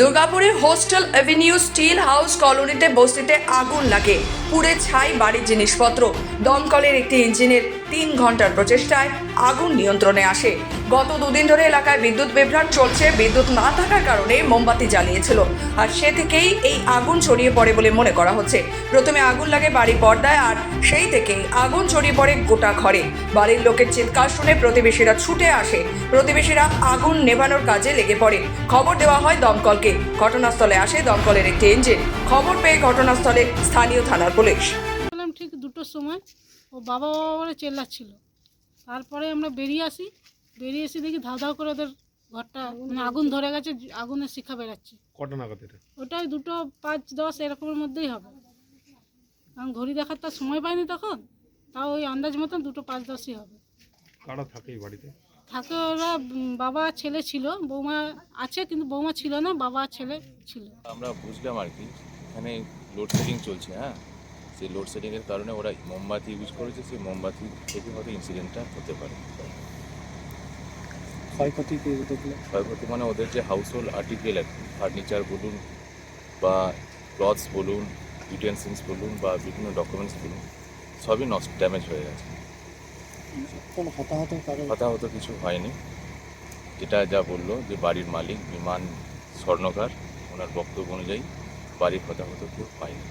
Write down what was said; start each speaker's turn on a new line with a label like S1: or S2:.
S1: দুর্গাপুরের hostel avenue still house কলোনিতে বস্তিতে আগুন লাগে। পুড়ে ছাই বাড়ির জিনিসপত্র। দমকলের একটি ইঞ্জিনের তিন ঘণ্টার প্রচেষ্টায় আগুন নিয়ন্ত্রণে আসে। গত দুদিন ধরে এলাকায় বিদ্যুৎ বিভ্রাট চলছে। বিদ্যুৎ না থাকার কারণে মোমবাতি জ্বালিয়েছিল। আর সে থেকেই এই আগুন ছড়িয়ে পড়ে বলে মনে করা হচ্ছে। প্রথমে আগুন লাগে বাড়ির পর্দায়, আর সেই থেকেই আগুন ছড়িয়ে পড়ে গোটা ঘরে। বাড়ির লোকের চিৎকার শুনে প্রতিবেশীরা ছুটে আসে। প্রতিবেশীরা আগুন নেভানোর কাজে লেগে পড়ে। খবর দেওয়া হয় দমকলকে। ঘটনাস্থলে আসে দমকলের একটি ইঞ্জিন। খবর পেয়ে ঘটনাস্থলে স্থানীয় থানার পুলিশ।
S2: ঠিক দুটোর সময়। ও বাবা বাবা বলে চেল্লাচ্ছিল। তারপরে আমরা বেরিয়ে আসি। বেরিয়ে এসে দেখি ধাও ধাও করে ওদের ঘরটা মানে আগুন ধরে গেছে আগুনের শিখা বেরাচ্ছে।
S3: কটা নাগাদ এটা?
S2: ওটাই দুটো পাঁচ দশ এরকমের মধ্যেই হবে। কারণ ঘড়ি দেখার তার সময় পাইনি তখন তাও ওই আন্দাজ মতন দুটো পাঁচ দশই হবে।
S3: কারা থাকে এই বাড়িতে?
S2: থাকে ওরা উম, বাবা ছেলে ছিল বৌমা আছে কিন্তু বৌমা ছিল না বাবা ছেলে ছিল।
S4: আমরা বুঝলাম আর কি এখানে লোডশেডিং চলছে হ্যাঁ? সেই লোডশেডিংয়ের কারণে ওরা মোমবাতি ইউজ করেছে সেই মোমবাতি থেকে হয়তো ইনসিডেন্টটা হতে পারে।
S5: ক্ষয়ক্ষতি
S4: ক্ষয়ক্ষতি মানে ওদের যে হাউস হোল্ড আর্টিকেল আর কি ফার্নিচার বলুন বা ক্লথস বলুন ইউটেন্সিলস বলুন বা বিভিন্ন ডকুমেন্টস বলুন সবই নষ্ট ড্যামেজ হয়ে গেছে।
S5: কোনো হতাহত
S4: হতাহত কিছু হয়নি। যেটা যা বলল যে বাড়ির মালিক বিমান স্বর্ণকার ওনার বক্তব্য অনুযায়ী বাড়ির হতাহত কেউ হয়নি